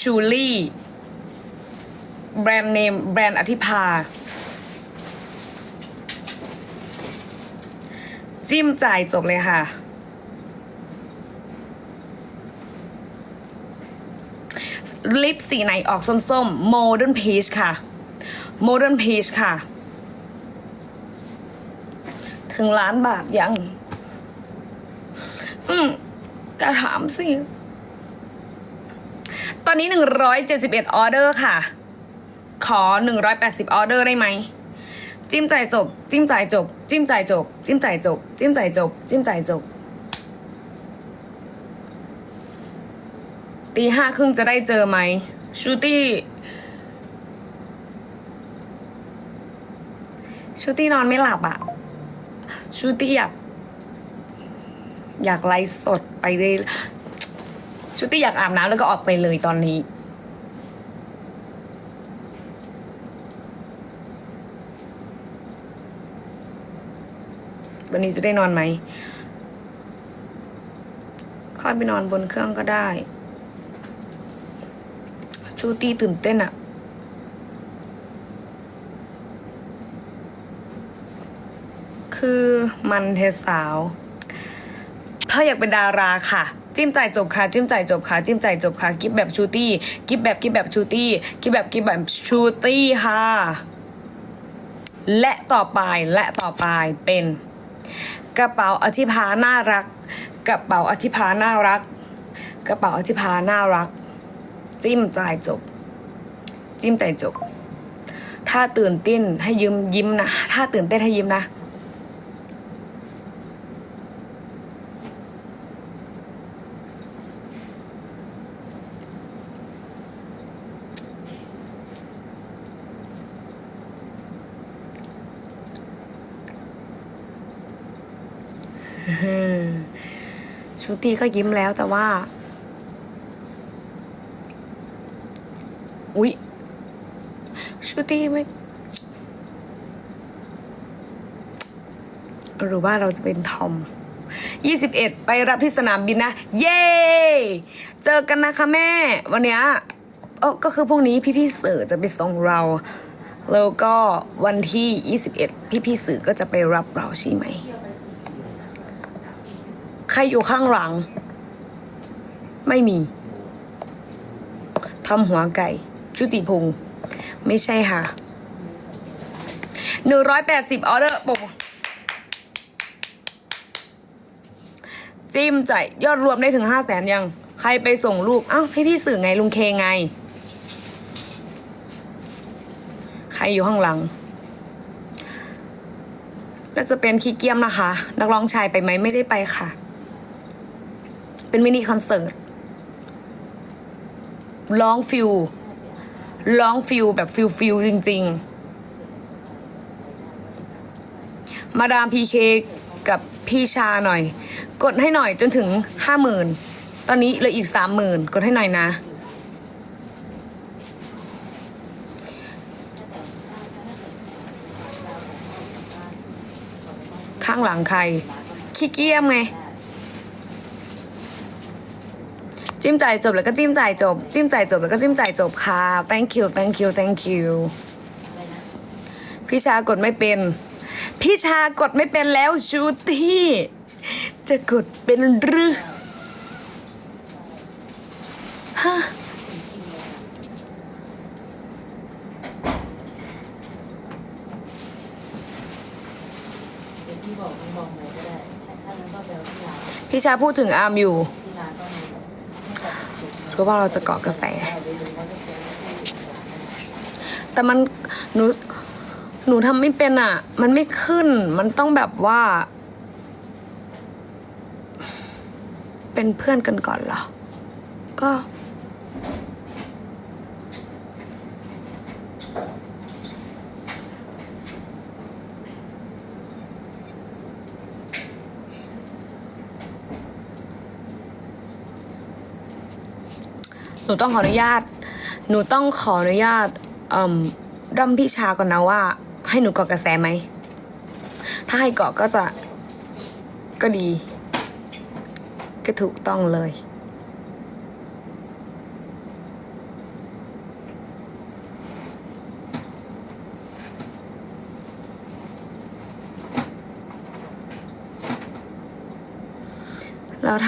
ชูลี่แบรนด์เนมแบรนด์อธิภา จิ้มจ่ายจบเลยค่ะ ลิปสีไหนออกส้มๆ Modern Peach ค่ะ Modern Peach ค่ะ ถึงล้านบาทยัง อืมจะถามสิ อนนี้ 171 ออเดอร์ค่ะ ขอ 180 ออเดอร์ได้ไหม จิ้มจ่ายจบ จิ้มจ่ายจบ จิ้มจ่ายจบ จิ้มจ่ายจบ จิ้มจ่ายจบ จิ้มจ่ายจบ ตีห้าครึ่งจะได้เจอไหม ชูตี้ชูตี้นอนไม่หลับอะชูตี้อยากอยากไลฟ์สดไปเลย ชูตี้อยากอาบน้ำแล้วก็ออกไปเลยตอนนี้ วันนี้จะได้นอนไหมค่อยไปนอนบนเครื่องก็ได้ ชูตี้ตื่นเต้นอะคือมันเทสาว ถ้าอยากเป็นดาราค่ะ จิ้มจ่ายจบค่ะ จิ้มจ่ายจบค่ะ จิ้มจ่ายจบค่ะ กิฟแบบชูตี้กิฟแบบกิฟแบบชูตี้กิฟแบบกิฟแบบชูตี้ค่ะ และต่อไปและต่อไปเป็น กระเป๋าอธิพาน่ารัก กระเป๋าอธิพาน่ารัก กระเป๋าอธิพาน่ารัก จิ้มจ่ายจบ จิ้มจ่ายจบ ถ้าตื่นเต้นให้ยิ้มยิ้มนะ ถ้าตื่นเต้นให้ยิ้มนะ ชูตี้ก็ยิ้มแล้วแต่ว่า อุ๊ยชูตี้ไม่ หรือว่าเราจะเป็นทอม 21 ไปรับที่สนามบินนะ เย้ เจอกันนะคะแม่ วันเนี้ยเออก็คือพรุ่งนี้พี่ๆสื่อจะไปส่งเรา แล้วก็วันที่ 21 พี่ๆสื่อก็จะไปรับเราใช่ไหม ใครอยู่ข้างหลัง ไม่มีทำหัวไก่ ชุติพงศ์ไม่ใช่ค่ะหนึ่งร้อยแปดสิบออเดอร์ปกจิ้มจ่ายยอดรวมได้ถึงห้าแสนยัง ใครไปส่งลูกเอ้าพี่พี่สื่อไงลุงเคไง ใครอยู่ข้างหลังน่าจะเป็นคีเกียมนะคะ นักร้องชายไปไหมไม่ได้ไปค่ะ เป็นมินิคอนเสิร์ตร้องฟิลร้องฟิลแบบฟิลฟิลจริง ๆ มาดามพีเคกับพี่ชาหน่อย กดให้หน่อยจนถึงห้าหมื่นตอนนี้เหลืออีกสามหมื่นกดให้หน่อยนะ ข้างหลังใครขี้เกียจไง จิ้มจ่ายจบแล้วก็จิ้มจ่ายจบ จิ้มจ่ายจบแล้วก็จิ้มจ่ายจบค่ะ thank you thank you thank you พี่ชากดไม่เป็น พี่ชากดไม่เป็นแล้วชูตี้จะกดเป็นหรือฮะพี่ชาพูดถึงอาร์มอยู่ ที่ร้านก็มีให้กับ เด็กเพราะว่าเราจะเกาะกระแสนะแต่มันหนูหนูทำไม่เป็นอะ มันไม่ขึ้น มันต้องแบบว่า เป็นเพื่อนกันก่อนเหรอ ก็ นูต้องขออนุญาต หนูต้องขออนุญาตร่ำพี่ชาก่อนนะว่า ให้หนูเกาะกระแสไหม ถ้าให้เกาะก็จะก็ดี ก็ถูกต้องเลย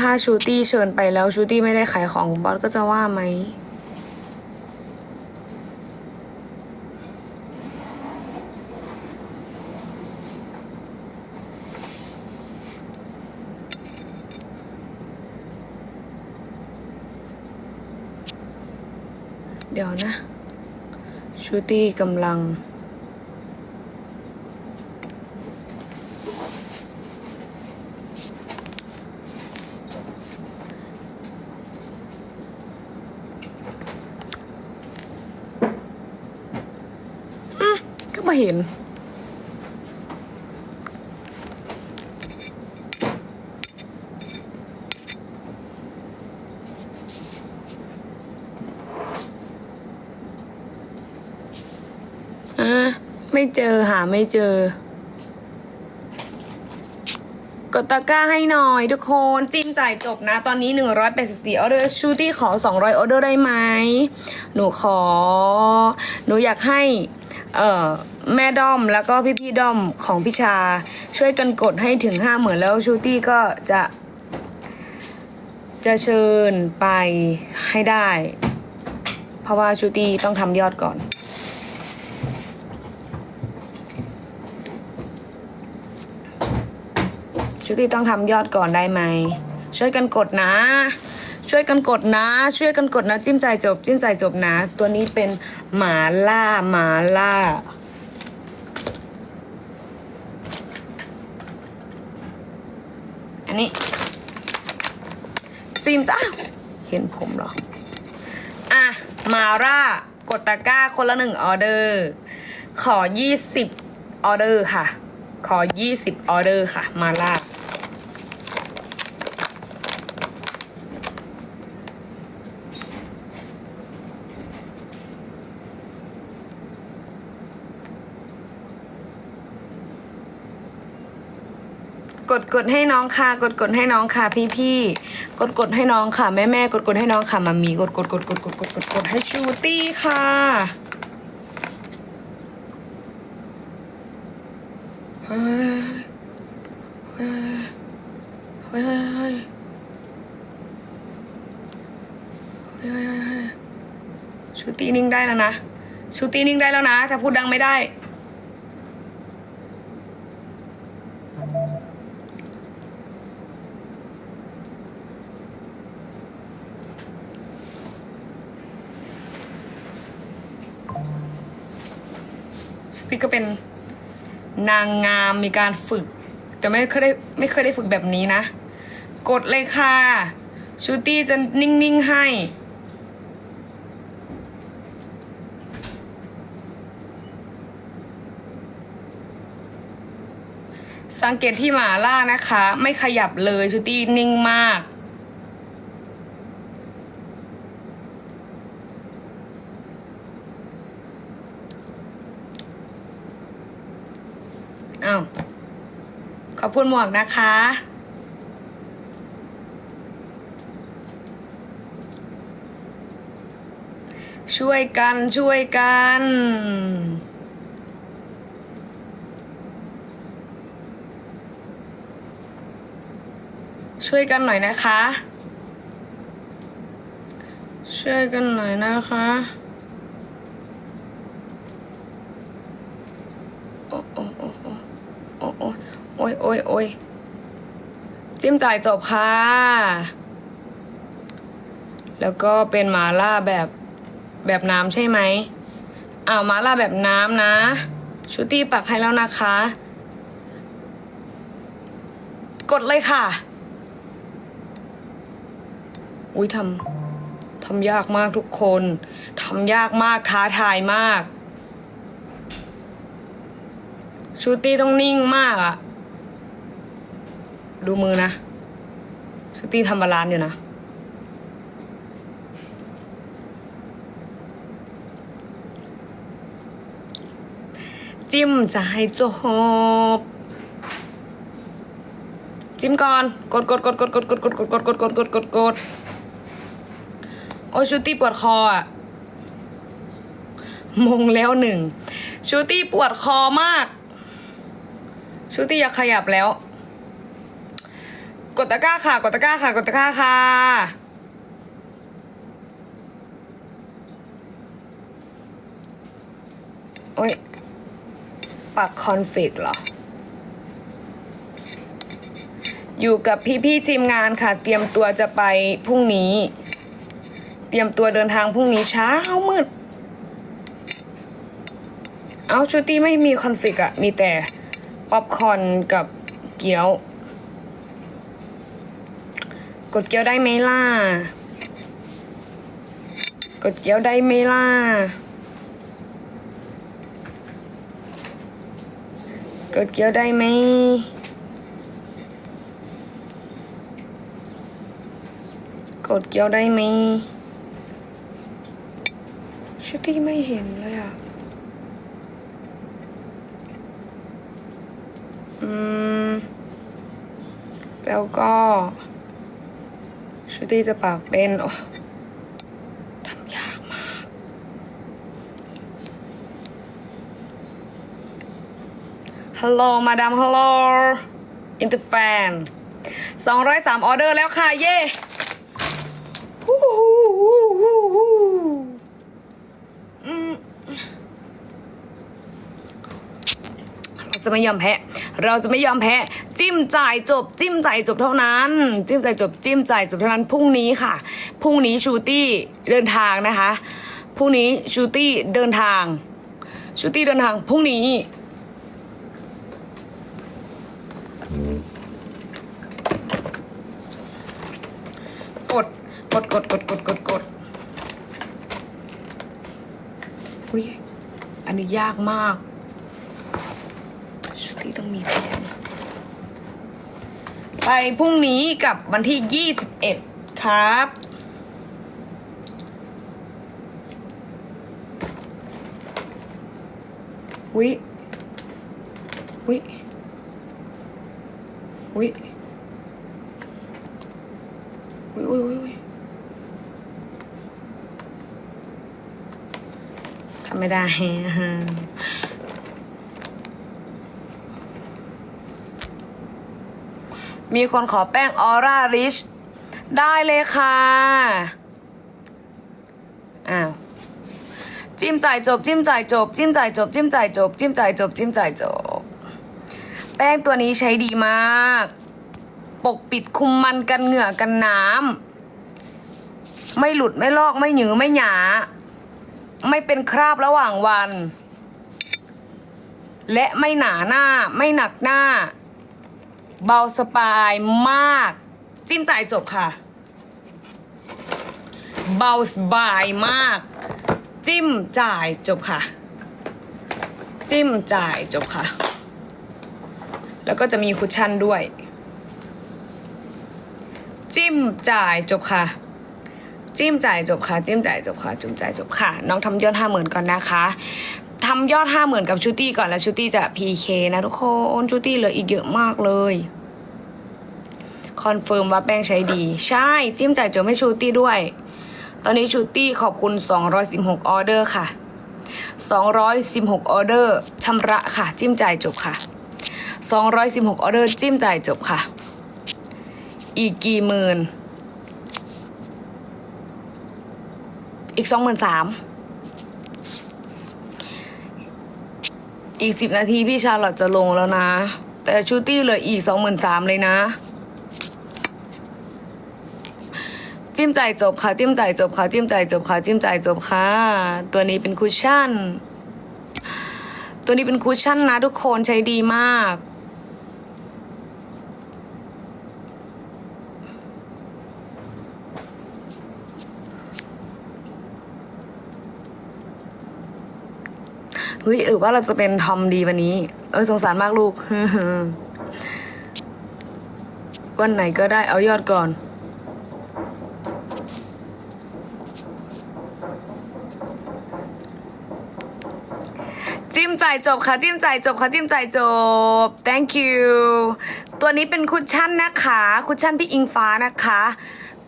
ถ้าชูตี้เชิญไปแล้วชูตี้ไม่ได้ขายของบอสก็จะว่าไหมเดี๋ยวนะ ชูตี้กำลัง อื มก็มาเห็น อะไม่เจอหาไม่เจอกดตะกร้าให้หน่อยทุกคนจิ้มจ่ายจบนะ ตอนนี้ 184ออเดอร์ชูตี้ขอ 200ออเดอร์ได้ไหม หนูขอ หนูอยากให้ เอ่อ แม่ด้อมแล้วก็พี่พี่ๆด้อมของพิชา ช่วยกันกดให้ถึงห้าหมื่นแล้วชูตี้ก็จะ จะเชิญไปให้ได้ เพราะว่าชูตี้ต้องทำยอดก่อนชุตี้ต้องทำยอดก่อนได้ไหม ช่วยกันกดนะ ช่วยกันกดนะ ช่วยกันกดนะ จิ้มใจจบ จิ้มใจจบนะ ตัวนี้เป็นหมาล่าหมาล่า อันนี้ จิมจ้าเห็นผมเหรอ อะ มาร่ากดตะกร้าคนละหนึ่งออเดอร์ ขอยี่สิบออเดอร์ค่ะ ขอยี่สิบออเดอร์ค่ะ มาล่า กดกดให้น้องค่ะ กดกดให้น้องค่ะ พี่พี่กดกดให้น้องค่ะแม่แม่กดกดให้น้องค่ะมามีกดกดกดกดกดกดกดกดให้ชูตี้ค่ะเฮ้ยเฮ้ยเฮ้ยเฮ้ยเฮ้ยเฮ้ยชูตี้นิ่งได้แล้วนะชูตี้นิ่งได้แล้วนะแต่พูดดังไม่ได้ สติกก็เป็นนางงามมีการฝึก แต่ไม่เคยได้ไม่เคยได้ฝึกแบบนี้นะ กดเลยค่ะชูตี้จะนิ่งๆให้สังเกตที่หมาล่านะคะ ไม่ขยับเลยชูตี้นิ่งมาก อ้าว ขอบ คุณหมวกนะคะ ช่วยกันช่วยกันช่วยกันหน่อยนะคะ ช่วยกันหน่อยนะคะ โอ้โอ้โอ้โอ้โอ้โอ้ยโอ้ยโอ้ยจิ้มจ่ายจบค่ะ แล้วก็เป็นหมาล่าแบบแบบน้ำใช่ไหมอ้าวหมาล่าแบบน้ำนะชูตี้ปักให้แล้วนะคะ กดเลยค่ะ อุ้ยทำทำยากมากทุกคนทำยากมากท้าทายมาก ชูตี้ต้องนิ่งมากอะ ดูมือนะชูตี้ทำบาลานอยู่นะจิ้มจะให้จบจิ้มก่อน กดกดกดกดกดกดกดกดกดกดกดกดกดกดโอ้ชูตี้ปวดคออะมงแล้วหนึ่งชูตี้ปวดคอมาก ชูตี้อยากขยับแล้ว ดตะกร้าค่ะ กดตะกร้าค่ะ กดตะกร้าค่ะโอ้ยปักคอนฟิกเหรอ อยู่กับพี่ๆทีมงานค่ะ เตรียมตัวจะไปพรุ่งนี้ เตรียมตัวเดินทางพรุ่งนี้เช้ามืด เอาชูตี้ไม่มีคอนฟ lict อะมีแต่ ป๊อปคอนกับเกี๊ยว กดเกี๊ยวได้ไหมล่ะ กดเกี๊ยวได้ไหมล่ะ กดเกี๊ยวได้ไหม กดเกี๊ยวได้ไหมชูตี้ไม่เห็นเลยอะ อืม แล้วก็ ชูตี้จะปากเป็นโอ้ทำยากมาก ฮัลโหล มาดามฮัลโหล อินเตอร์แฟนสองร้อยสามออเดอร์แล้วค่ะ เย่ฮู้ฮู้ฮู้ฮู้อืมเราจะไม่ยอมแพ้ เราจะไม่ยอมแพ้จิ้มจ่ายจบ จิ้มจ่ายจบเท่านั้น จิ้มจ่ายจบจิ้มจ่ายจบเท่านั้นพรุ่งนี้ค่ะพรุ่งนี้ชูตี้เดินทางนะคะพรุ่งนี้ชูตี้เดินทางชูตี้เดินทางพรุ่งนี้กดกดกดกดกดกดกดอุ้ยอันนี้ยากมาก ชุดที่ต้องมีแผนไปพรุ่งนี้กับวันที่21ครับวิวิวิวิวิวิวิทำไม่ได้ มีคนขอแป้งออร่าริชได้เลยค่ะอ้าวจิ้มจ่ายจบ จิ้มจ่ายจบ จิ้มจ่ายจบ จิ้มจ่ายจบ จิ้มจ่ายจบ จิ้มจ่ายจบ แป้งตัวนี้ใช้ดีมาก ปกปิดคุมมันกันเหงื่อกันน้ำไม่หลุดไม่ลอกไม่หยือไม่หยา ไม่เป็นคราบระหว่างวัน และไม่หนาหน้าไม่หนักหน้า เบาสปายมาก จิ้มจ่ายจบค่ะ เบาสบายมาก จิ้มจ่ายจบค่ะ จิ้มจ่ายจบค่ะ แล้วก็จะมีคุชชั่นด้วย จิ้มจ่ายจบค่ะ จิ้มจ่ายจบค่ะ จิ้มจ่ายจบค่ะ จิ้มจ่ายจบค่ะ น้องทำยอดห้าหมื่นก่อนนะคะ ทำยอดห้าหมื่นกับชูตี้ก่อนแล้วชูตี้จะพีเคนะทุกคนชูตี้เหลืออีกเยอะมากเลยคอนเฟิร์มว่าแป้งใช้ดี ใช่ จิ้มจ่ายจบให้ชูตี้ด้วย ตอนนี้ชูตี้ขอบคุณ 216 ออเดอร์ค่ะ 216 ออเดอร์ชำระค่ะ จิ้มจ่ายจบค่ะ 216 ออเดอร์จิ้มจ่ายจบค่ะ อีกกี่หมื่น อีกสองหมื่นสาม อีกสิบนาทีพี่ชาลอตจะลงแล้วนะ แต่ชูตี้เหลืออีกสองหมื่นสามเลยนะ จิ้มจ่ายจบค่ะ จิ้มจ่ายจบค่ะ จิ้มจ่ายจบค่ะ จิ้มจ่ายจบค่ะ ตัวนี้เป็นคุชชั่น ตัวนี้เป็นคุชชั่นนะทุกคนใช้ดีมาก เฮ้ยหรือว่าเราจะเป็นทอมดีวันนี้ เออสงสารมากลูก วันไหนก็ได้เอายอดก่อน จิ้มจ่ายจบค่ะ จิ้มจ่ายจบค่ะ จิ้มจ่ายจบ thank you ตัวนี้เป็นคุชชั่นนะคะ คุชชั่นพี่อิงฟ้านะคะ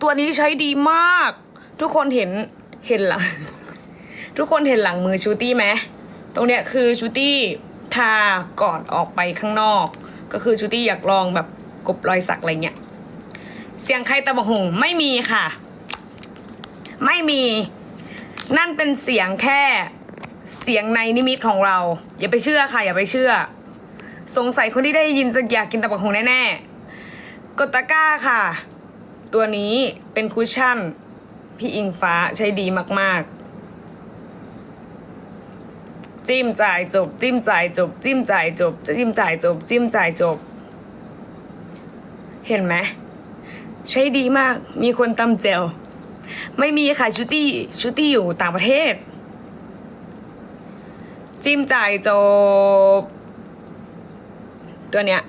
ตัวนี้ใช้ดีมาก ทุกคนเห็นเห็นหลัง ทุกคนเห็นหลังมือชูตี้ไหม ตรงเนี้ยคือชูตี้ทาก่อนออกไปข้างนอก ก็คือชูตี้อยากลองแบบกบรอยสักอะไรเงี้ย เสียงใครตะบะหงไม่มีค่ะ ไม่มี นั่นเป็นเสียงแค่เสียงในนิมิตของเรา อย่าไปเชื่อค่ะ อย่าไปเชื่อ สงสัยคนที่ได้ยินจะอยากกินตะบะหงแน่ๆกดตะก้าค่ะ ตัวนี้เป็นคุชชั่น พี่อิงฟ้าใช้ดีมากๆ จิ้มจ่ายจบ จิ้มจ่ายจบ จิ้มจ่ายจบ จิ้มจ่ายจบ จิ้มจ่ายจบ เห็นไหมใช้ดีมาก มีคนตำเจลไม่มีค่ะชูตี้ชูตี้อยู่ต่างประเทศ จิ้มจ่ายจบ ตัวเนี้ย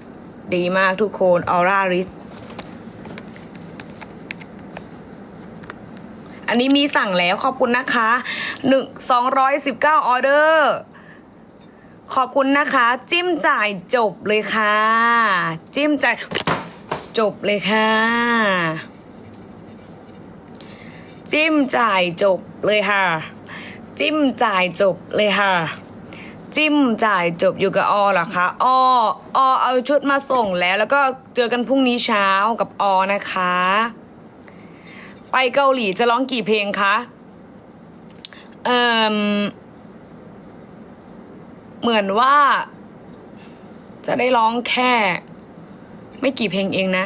ดีมากทุกคนออร่าริส อันนี้มีสั่งแล้วขอบคุณนะคะหนึ่งสองร้อยสิบเก้าออเดอร์ขอบคุณนะคะ จิ้มจ่ายจบเลยค่ะ จิ้มจ่ายจบเลยค่ะ จิ้มจ่ายจบเลยค่ะ จิ้มจ่ายจบเลยค่ะ จิ้มจ่ายจบอยู่กับอเหรอคะออเอาชุดมาส่งแล้ว แล้วก็เจอกันพรุ่งนี้เช้ากับอนะคะ ไปเกาหลีจะร้องกี่เพลงคะเอ่มเหมือนว่า จะได้ร้องแค่ ไม่กี่เพลงเองนะ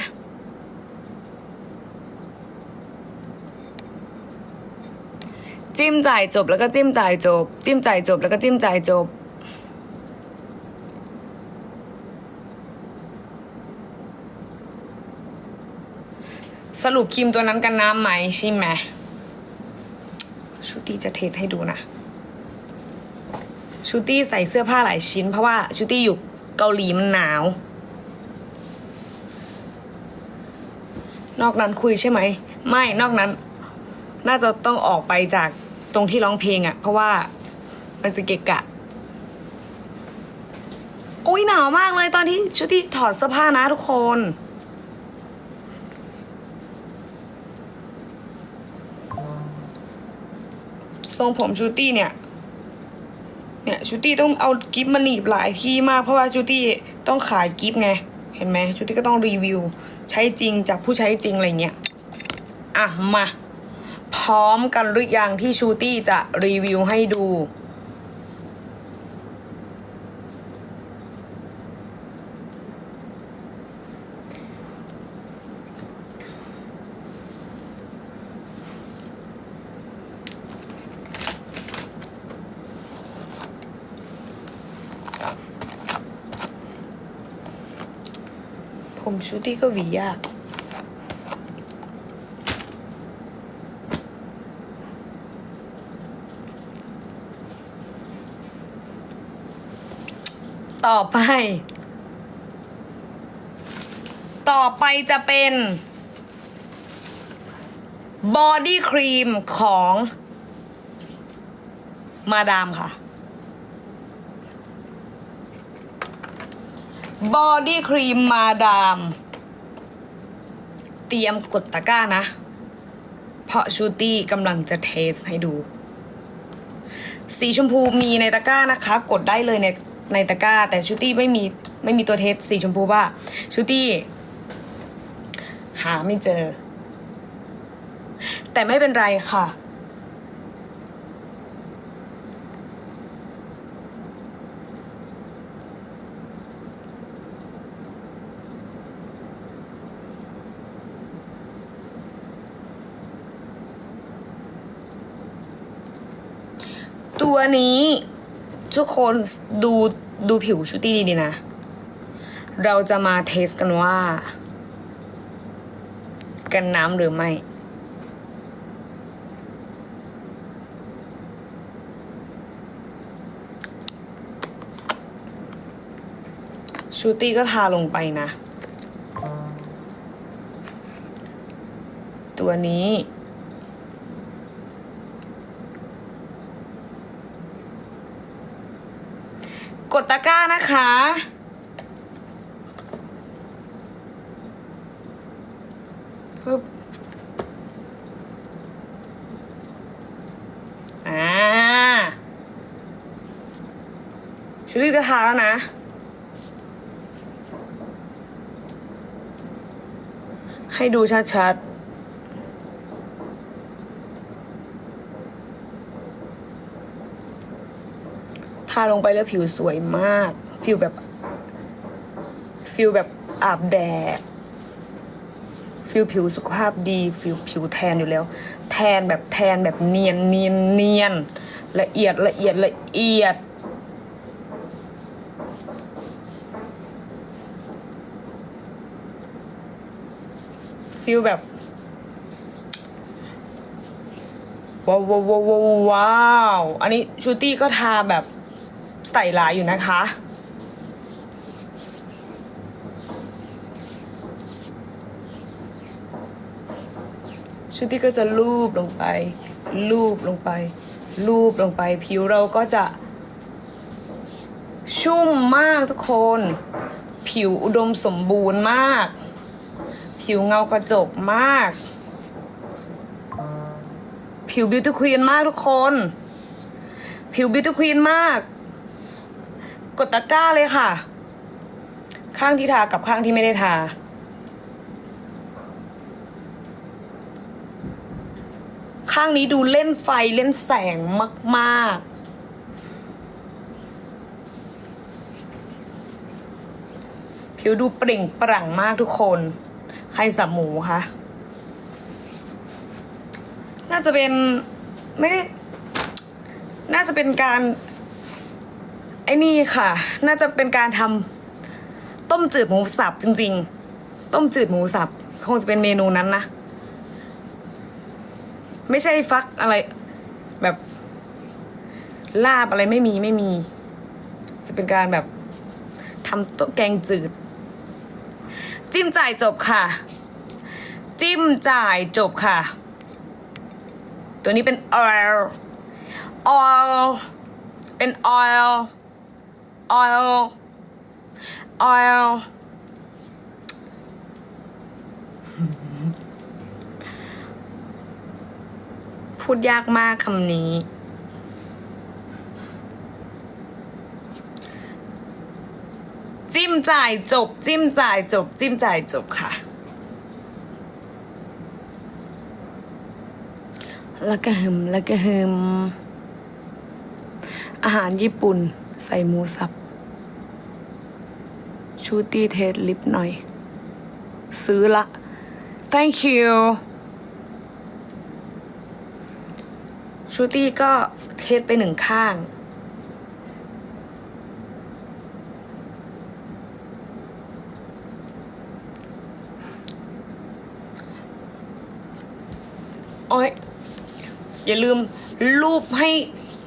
จิ้มจ่ายจบแล้วก็จิ้มจ่ายจบ จิ้มจ่ายจบแล้วก็จิ้มจ่ายจบ สรุปครีมตัวนั้นกันน้ำไหมใช่ไหมชูตี้จะเทสให้ดูนะชูตี้ใส่เสื้อผ้าหลายชิ้น เพราะว่าชูตี้อยู่เกาหลีมันหนาว นอกนั้นคุยใช่ไหม ไม่นอกนั้น น่าจะต้องออกไปจากตรงที่ร้องเพลงอะ่ะ เพราะว่ามันจะเกะกะโอ้ยหนาวมากเลยตอนที่ชูตี้ถอดเสื้อผ้านะทุกคน ทรงผมชูตี้เนี่ย เนี่ยชูตี้ต้องเอากิฟมาหนีบหลายที่มากเพราะว่าชูตี้ต้องขายกิฟไง เห็นไหมชูตี้ก็ต้องรีวิว ใช้จริงจากผู้ใช้จริงอะไรเงี้ย อะมา พร้อมกันหรือยังที่ชูตี้จะรีวิวให้ดู ผมชูตี้ก็หวียากต่อไป ต่อไปจะเป็นบอดี้ครีมของมาดามค่ะ บอดี้ครีมมาดาม เตรียมกดตะกร้านะ เพราะชูตี้กำลังจะเทสให้ดู สีชมพูมีในตะกร้านะคะ กดได้เลยในในตะกร้า แต่ชูตี้ไม่มีไม่มีตัวเทสสีชมพูว่าชูตี้ หาไม่เจอ แต่ไม่เป็นไรค่ะ ตัวนี้ ทุกคนดูดูผิวชุตี้ดีๆนะ เราจะมาเทสกันว่า กันน้ำหรือไม่ชูตี้ก็ทาลงไปนะ ตัวนี้ กดตะกร้า นะคะ ปึ๊บ อ่า ชุดนี้จะทาแล้วนะใให้ดูชัดๆทาลงไปแล้วผิวสวยมาก ฟิลแบบฟิลแบบอาบแดดฟิลผิวสุขภาพดีฟิลผิวแทนอยู่แล้ว แทนแบบแทนแบบเนียนเนียนเนียนละเอียดละเอียดละเอียดฟิลแบบว้าวว้าวว้าวว้าวว้าวอันนี้ชูตี้ก็ทาแบบใส่หลายอยู่นะคะ ชูตี้ก็จะลูบลงไป ลูบลงไป ลูบลงไป ผิวเราก็จะชุ่มมากทุกคน ผิวอุดมสมบูรณ์มาก ผิวเงากระจกมาก ผิวบิวตี้ควีนมากทุกคน ผิวบิวตี้ควีนมาก กดตะกร้าเลยค่ะ ข้างที่ทากับข้างที่ไม่ได้ทา ข้างนี้ดูเล่นไฟเล่นแสงมาก ๆผิวดูเปล่งปลั่งมากทุกคน ใครสับหมูคะ น่าจะเป็นไม่ได้ น่าจะเป็นการ ไอ้นี่ค่ะ น่าจะเป็นการทำต้มจืดหมูสับจริง ๆ ต้มจืดหมูสับ คงจะเป็นเมนูนั้นนะ ไม่ใช่ฟักอะไร แบบลาบอะไรไม่มีไม่มี จะเป็นการแบบทำโต๊ะแกงจืด จิ้มจ่ายจบค่ะ จิ้มจ่ายจบค่ะ ตัวนี้เป็น oil oil เป็น oil oil oil พูดยากมากคำนี้ จิ้มจ่ายจบ จิ้มจ่ายจบ จิ้มจ่ายจบค่ะ แล้วก็หึมแล้วก็หึมอาหารญี่ปุ่น ใส่หมูสับ ชูตี้เทสลิปหน่อย ซื้อละ thank you ชูตี้ก็เทสไปหนึ่งข้างโอ้ยอย่าลืมรูปให้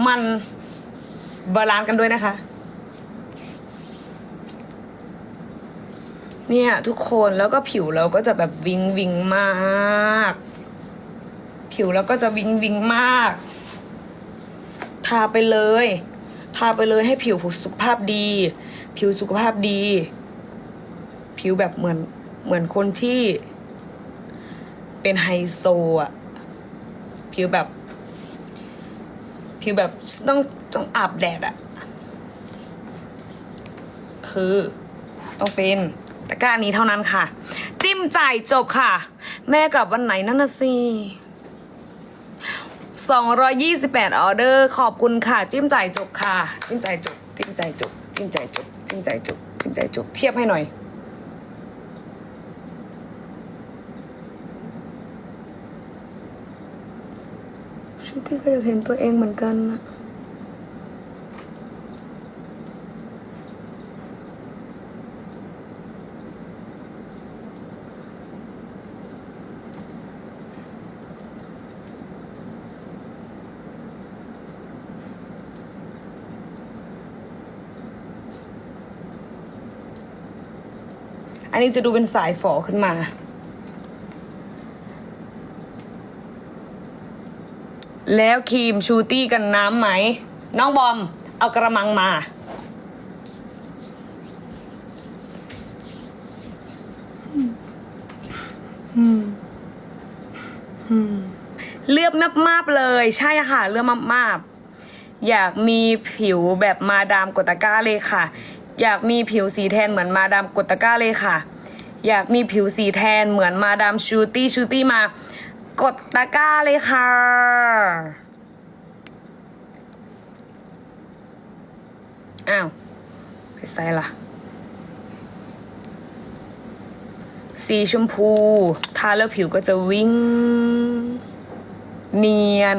มันบาลานซ์กันด้วยนะคะ เนี่ย ทุกคนแล้วก็ผิวเราก็จะแบบวิงวิงมาก ผิวเราก็จะวิงวิงมากาไปเลย ทาไปเลยให้ผิวสุขภาพดี ผิวสุขภาพดี ผิวแบบเหมือนเหมือนคนที่เป็นไฮโซอะผิวแบบ ผิวแบบต้องต้องอาบแดดอะคือต้องเป็นตะกร้านี้เท่านั้นค่ะ จิ้มจ่ายจบค่ะ แม่กลับวันไหนนั่นน่ะสิ 228 ออเดอร์ ขอบคุณค่ะ จิ้มจ่ายจบค่ะ จิ้มจ่ายจบ จิ้มจ่ายจบ จิ้มจ่ายจบ จิ้มจ่ายจบ จิ้มจ่ายจบ เทียบให้หน่อย ชุดที่ก็อยากเห็นตัวเองเหมือนกันนะ อันนี้จะดูเป็นสายฝอขึ้นมา แล้วครีมชูตี้กันน้ำไหม น้องบอม เอากระมังมา เลือบมากๆเลย ใช่ค่ะ เลือบมากๆอยากมีผิวแบบมาดามกตะกร้าเลยค่ะ อยากมีผิวสีแทนเหมือนมาดามกดตะก้าเลยค่ะ อยากมีผิวสีแทนเหมือนมาดามชูตี้ชูตี้มากดตะก้าเลยค่ะ อ้าวไปใส่ละสีชมพู ทาแล้วผิวก็จะวิ่ง เนียน